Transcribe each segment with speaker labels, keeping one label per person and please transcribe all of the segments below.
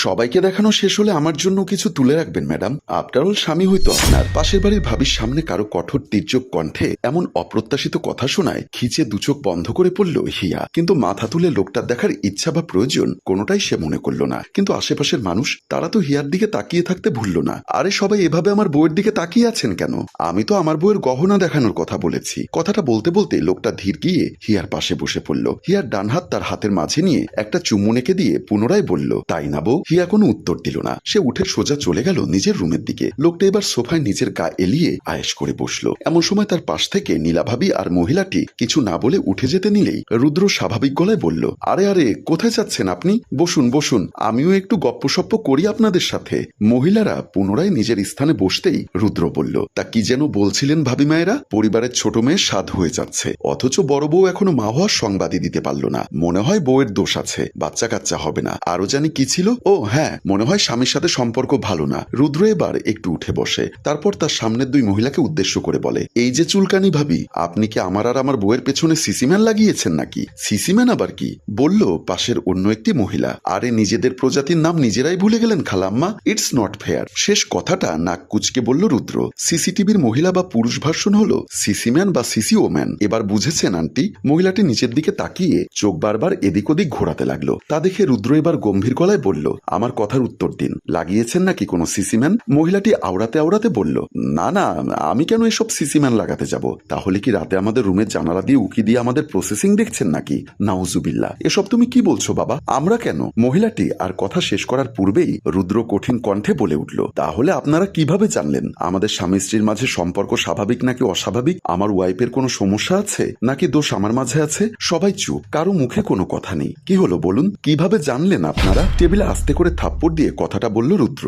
Speaker 1: সবাইকে দেখানো শেষ হলে আমার জন্য কিছু তুলে রাখবেন, ম্যাডাম। আফটার অল স্বামী হইতো আপনার। পাশের বাড়ির ভাবির সামনে কারও কঠোর তীর্যক কণ্ঠে এমন অপ্রত্যাশিত কথা শোনায়, খিচে দুচোখ বন্ধ করে পড়ল হিয়া। কিন্তু মাথা তুলে লোকটার দেখার ইচ্ছা বা প্রয়োজন কোনোটাই সে মনে করল না। কিন্তু আশেপাশের মানুষ, তারা তো হিয়ার দিকে তাকিয়ে থাকতে ভুলল না। আরে সবাই এভাবে আমার বউয়ের দিকে তাকিয়ে আছেন কেন? আমি তো আমার বউয়ের গহনা দেখানোর কথা বলেছি। কথাটা বলতে বলতে লোকটা ধীর গিয়ে হিয়ার পাশে বসে পড়ল। হিয়ার ডান হাত তার হাতের মাঝে নিয়ে একটা চুমু নেকে দিয়ে পুনরায় বলল, তাই না বউ? হিয়া কোনো উত্তর দিল না। সে উঠে সোজা চলে গেল নিজের রুমের দিকে। লোকটা এবার সোফায় নিজের গা এলিয়ে আয়েস করে বসল। এমন সময় তার পাশ থেকে নীলাভাবি আর মহিলাটি কিছু না বলে উঠে যেতে নিলেই রুদ্র স্বাভাবিক গলায় বলল, আরে আরে, কোথায় যাচ্ছেন আপনি? বসুন বসুন। আমিও একটু গপ্পসপ্প করি আপনাদের সাথে। মহিলারা পুনরায় নিজের স্থানে বসতেই রুদ্র বলল, তা কি যেন বলছিলেন ভাবি মায়েরা? পরিবারের ছোট মেয়ে স্বাদ হয়ে যাচ্ছে। অথচ বড় বউ এখনও মা হওয়ার সংবাদই দিতে পারল না। মনে হয় বউয়ের দোষ আছে। বাচ্চা কাচ্চা হবে না। আরও জানি কি ছিল? ও হ্যাঁ মনে হয় স্বামীর সাথে সম্পর্ক ভালো না। রুদ্র এবার একটু উঠে বসে। তারপর তার সামনের দুই মহিলাকে উদ্দেশ্য করে বলে, এই যে চুলকানি ভাবি, আপনি কি আমার আর আমার বউয়ের পেছনে সিসিম্যান লাগিয়েছেন নাকি? সিসিম্যান আবার কি? বলল, পাশের অন্য একটি মহিলা। আরে, নিজেদের প্রজাতির নাম নিজেরাই ভুলে গেলেন খালাম্মা। ইটস নট ফেয়ার শেষ কথাটা নাক কুচকে বলল রুদ্র। সিসিটিভির মহিলা বা পুরুষ ভার্সন হলো সিসিম্যান বা সিসি ওম্যান। এবার বুঝেছেন আন্টি, মহিলাটি নিচের দিকে তাকিয়ে চোখ বারবার এদিক ওদিক ঘোরাতে লাগল। তা দেখে রুদ্র এবার গম্ভীর গলায় বলল আমার কথার উত্তর দিন। লাগিয়েছেন নাকি কোনো সিসিম্যান মহিলাটি আওড়াতে আওড়াতে বলল, না না, আমি কেন এসব সিসিম্যান লাগাতে যাব? তাহলে কি রাতে আমাদের রুমের জানালা দিয়ে উকি দিয়ে আমাদের প্রসেসিং দেখছেন নাকি? নাউজুবিল্লা এসব তুমি কি বলছো বাবা? আমরা কেন? মহিলাটি আর কথা শেষ করার পূর্বেই রুদ্র কঠিন কণ্ঠে বলে উঠল, তাহলে আপনারা কীভাবে জানলেন? আমাদের স্বামী স্ত্রীর মাঝে সম্পর্ক স্বাভাবিক নাকি অস্বাভাবিক? আমার ওয়াইফের কোনো সমস্যা আছে? নাকি দোষ আমার মাঝে আছে? সবাই চুপ, কারও মুখে কোনো কথা নেই। কি হলো বলুন? কীভাবে জানলেন আপনারা? টেবিলে আস্তে করে থাপ্পড় দিয়ে কথাটা বলল রুদ্র।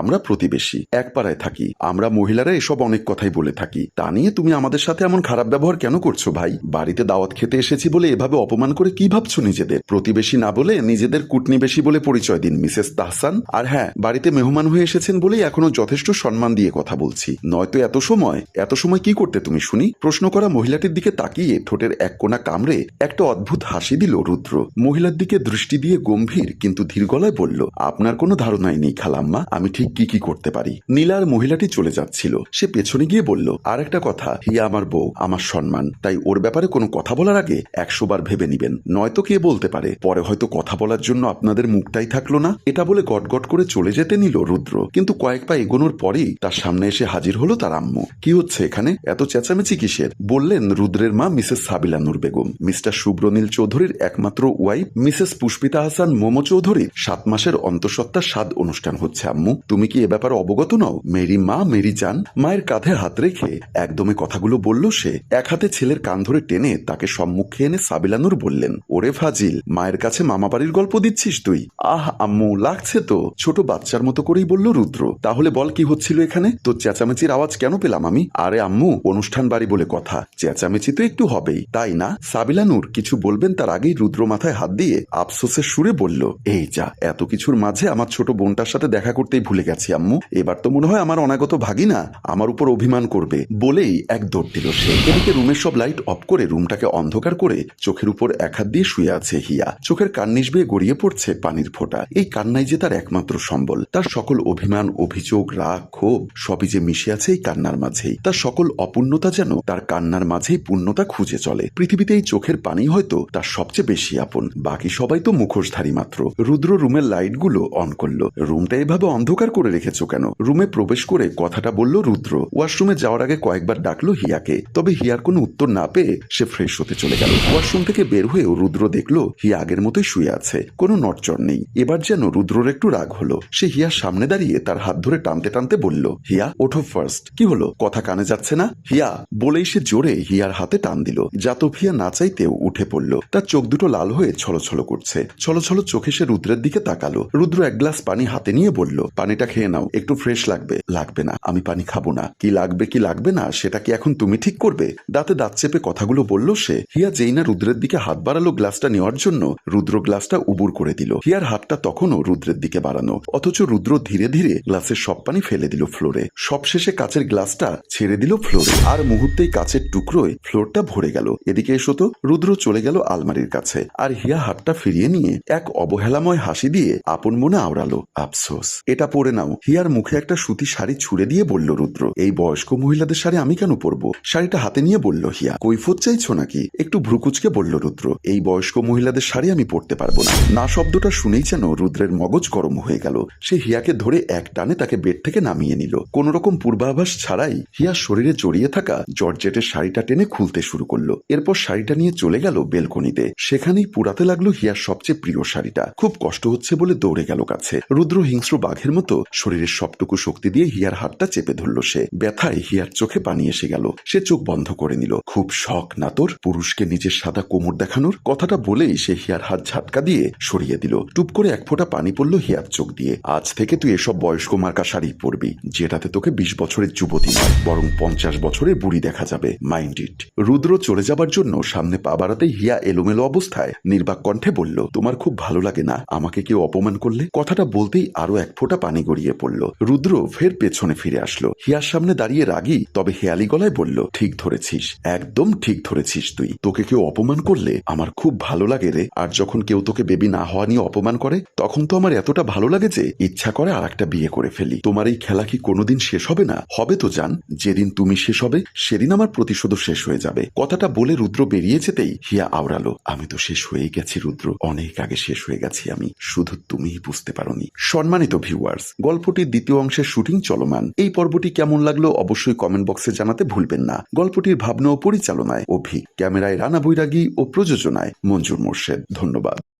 Speaker 1: আমরা প্রতিবেশী এক পাড়ায় থাকি। আমরা মহিলারা এসব অনেক কথাই বলে থাকি। তা নিয়ে তুমি আমাদের সাথে এমন খারাপ ব্যবহার কেন করছ ভাই? বাড়িতে দাওয়াত খেতে এসেছি বলে এভাবে অপমান করে কি ভাবছ নিজেদের? প্রতিবেশী না বলে নিজেদের কুটনিবেশী বলে পরিচয় দিন, মিসেস তাহসান। আর হ্যাঁ বাড়িতে মেহমান হয়ে এসেছেন বলেই এখনও যথেষ্ট সম্মান দিয়ে কথা বলছি। নয়তো এত সময় এত সময় কি করতে তুমি শুনি? প্রশ্ন করা মহিলাটির দিকে তাকিয়ে ঠোঁটের এক কোণা কামড়ে একটা অদ্ভুত হাসি দিল রুদ্র। মহিলার দিকে দৃষ্টি দিয়ে গম্ভীর, কিন্তু ধীর গলায় বলল, আপনার কোনো ধারণাই নেই খালাম্মা, আমি ঠিক কি কি করতে পারি? নীলার মহিলাটি চলে যাচ্ছিল। সে পেছনে গিয়ে বলল আর একটা কথা হিয়া আমার বউ, আমার সম্মান। তাই ওর ব্যাপারে কোনো কথা বলার আগে একশো বার ভেবে নিবেন। নয়তো কে বলতে পারে। পরে হয়তো কথা বলার জন্য আপনাদের মুখটাই থাকল না। এটা বলে গটগট করে চলে যেতে নিল রুদ্র। কিন্তু কয়েক পা এগোনোর পরেই তার সামনে এসে হাজির হলো তার আম্মু। কি হচ্ছে এখানে? এত চেঁচামেচি কিসের? বললেন রুদ্রের মা মিসেস সাবিলা নূর বেগম মিস্টার শুভ্রনীল চৌধুরীর একমাত্র ওয়াইফ, মিসেস পুষ্পিতা হাসান মোমো চৌধুরীর সাত মাসের অন্তঃসত্ত্বা স্বাদ অনুষ্ঠান হচ্ছে, আম্মু। তুমি কি এ ব্যাপারে অবগত নও? মেরি মা, মেরি জান, মায়ের কাঁধে হাত রেখে একদমে কথাগুলো বলল সে। এক হাতে ছেলের কান ধরে টেনে তাকে সম্মুখে এনে সাবিলানুর বললেন, ওরে ফাজিল, মায়ের কাছে মামা বাড়ির গল্প দিচ্ছিস তুই? আহ, আম্মু, লাগছে তো। ছোট বাচ্চার মতো করেই বলল রুদ্র, তাহলে বল কি হচ্ছিল এখানে? তোর চেঁচামেচির আওয়াজ কেন পেলাম আমি? আরে, আম্মু, অনুষ্ঠান বাড়ি বলে কথা। চেঁচামেচি তো একটু হবেই, তাই না? সাবিলানুর কিছু বলবেন তার আগেই রুদ্র মাথায় হাত দিয়ে আফসোসের সুরে বলল, এই যা এত কিছুর মাঝে আমার ছোট বোনটার সাথে দেখা করতেই ভুলে গেছি, আম্মু। এবার তো মনে হয় আমার অনাগত ভাগিনা আমার উপর অভিমান করবে, বলেই এক দৌড় দিল সে। এদিকে রুমের সব লাইট অফ করে রুমটাকে অন্ধকার করে চোখের উপর এক হাত দিয়ে শুয়ে আছে হিয়া। চোখের কান্নিস বেয়ে গড়িয়ে পড়ছে পানির ফোঁটা। এই কান্নাই যে তার একমাত্র সম্বল। তার সকল অভিমান, অভিযোগ, রাগ, ক্ষোভ সবই যে মিশে আছে এই কান্নার মাঝেই। তার সকল অপূর্ণতা যেন তার কান্নার মাঝেই পূর্ণতা খুঁজে চলে। পৃথিবীতে এই চোখের পানি হয়তো তার সবচেয়ে বেশি আপন। বাকি সবাই তো মুখোশধারী মাত্র। রুদ্র রুমের লাইটগুলো অন করল। রুমটা এভাবে অন্ধকার করে রেখেছো কেন? রুমে প্রবেশ করে কথাটা বলল রুদ্র। ওয়াশরুমে যাওয়ার আগে কয়েকবার ডাকলো হিয়াকে। তবে হিয়ার কোনো উত্তর না পেয়ে সে ফ্রেশ হতে চলে গেল। ওয়াশরুম থেকে বের হয়েও রুদ্র দেখল হিয়া আগের মতোই শুয়ে আছে। কোনো নটচর নেই। এবার যেন রুদ্রর একটু রাগ হলো। সে হিয়ার সামনে দাঁড়িয়ে তার হাত ধরে টানতে টানতে বলল, হিয়া, ওঠো ফার্স্ট কি হলো? কথা কানে যাচ্ছে না? হিয়া বলেই সে জোরে হিয়ার হাতে টান দিল। জাতব হিয়া না চাইতেও উঠে পড়ল। তার চোখ দুটো লাল হয়ে ছলছল করছে। ছলছল চোখে সে রুদ্রের দিকে তাকালো। রুদ্র এক গ্লাস পানি হাতে নিয়ে বলল, পানিটা খেয়ে নাও, একটু ফ্রেশ লাগবে। লাগবে না, আমি পানি খাব না। কি লাগবে কি লাগবে না, সেটা কি এখন তুমি ঠিক করবে? দাঁতে দাঁত চেপে কথাগুলো বলল সে। হিয়া যেই না রুদ্রের দিকে হাত বাড়ালো গ্লাসটা নেওয়ার জন্য, রুদ্র গ্লাসটা উবুর করে দিল। হিয়ার হাতটা তখনও রুদ্রের দিকে বাড়ানো। অথচ রুদ্র ধীরে ধীরে গ্লাসের সব পানি ফেলে দিল ফ্লোরে। সবশেষে কাচের গ্লাসটা ছেড়ে দিল ফ্লোরে। আর মুহূর্তেই কাচের টুকরোয় ফ্লোরটা ভরে গেল। এদিকে এসো তো। রুদ্র চলে গেল আলমারির কাছে। আর হিয়া হাতটা ফিরিয়ে নিয়ে এক অবহেলাময় হাসি দিয়ে আপন মনে আওড়ালো, আফসোস, এটা পরে নাও। হিয়ার মুখে একটা সুতি শাড়ি ছুড়ে দিয়ে বলল, রুদ্র, এই বয়স্ক মহিলাদের শাড়ি আমি কেন পরবো? শাড়িটা হাতে নিয়ে বলল, হিয়া, কৈফত চাইছো নাকি? একটু ভ্রুকুচকে বলল, রুদ্র, এই বয়স্ক মহিলাদের শাড়ি আমি পরতে পারব না। না শব্দটা শুনেই যেন রুদ্রের মগজ গরম হয়ে গেল। সে হিয়াকে ধরে এক টানে তাকে বেড থেকে নামিয়ে নিল। কোন রকম পূর্বাভাস ছাড়াই হিয়ার শরীরে জড়িয়ে থাকা জর্জেটের শাড়িটা টেনে খুলতে শুরু করল। এরপর শাড়িটা নিয়ে চলে গেল বেলকনিতে। সেখানেই পুরাতে লাগল হিয়ার সবচেয়ে প্রিয় শাড়িটা। খুব কষ্ট হচ্ছে বলে দৌড়ে গেল কাছে। রুদ্র হিংস্র বাঘের মতো শরীরের সবটুকু শক্তি দিয়ে হিয়ার হাতটা চেপে ধরল সে। ব্যথায় হিয়ার চোখে পানি এসে গেল। সে চোখ বন্ধ করে নিল। খুব শখ না তোর? পুরুষকে নিজের সাদা কোমর দেখানোর কথাটা বলেই সে হিয়ার হাত ঝাটকা দিয়ে সরিয়ে দিল। টুপ করে এক ফোঁটা পানি পড়ল হিয়ার চোখ দিয়ে। আজ থেকে তুই এসব বয়স্ক মার্কা শাড়ি পরবি, যেটাতে তোকে বিশ বছরের যুবতী বরং পঞ্চাশ বছরের বুড়ি দেখা যাবে। Mind it. রুদ্র চলে যাবার জন্য সামনে পা বাড়াতেই হিয়া এলোমেলো অবস্থায় নির্বাক কণ্ঠে বলল, তোমার খুব ভালো লাগে না? আমাকে কেউ অপমান করলে? কথাটা বলতেই আরও এক ফোঁটা পানি গড়িয়ে পড়ল। রুদ্র ফের পেছনে ফিরে আসলো। হিয়ার সামনে দাঁড়িয়ে রাগি, তবে হেয়ালি গলায় বলল, ঠিক ধরেছিস, একদম ঠিক ধরেছিস তুই। তোকে কেউ অপমান করলে আমার খুব ভালো লাগে রে। আর যখন কেউ তোকে বেবি না হওয়া নিয়ে অপমান করে, তখন তো আমার এতটা ভালো লাগে যে ইচ্ছা করে আর একটা বিয়ে করে ফেলি। তোমার এই খেলা কি কোনোদিন শেষ হবে না? হবে তো জান, যেদিন তুমি শেষ হবে, সেদিন আমার প্রতিশোধও শেষ হয়ে যাবে। কথাটা বলে রুদ্র বেরিয়ে যেতেই হিয়া আওড়ালো, আমি তো শেষ হয়েই গেছি রুদ্র, অনেক আগে শেষ হয়ে গেছি আমি। শুধু তুমিই বুঝতে পারোনি। সম্মানিত ভিউয়ার্স গল্পটির দ্বিতীয় অংশের শুটিং চলমান। এই পর্বটি কেমন লাগল অবশ্যই কমেন্ট বক্সে জানাতে ভুলবেন না। গল্পটির ভাবনা ও পরিচালনায় অভি, ক্যামেরায় রানা বৈরাগী ও প্রযোজনায় মঞ্জুর মোর্শেদ। ধন্যবাদ।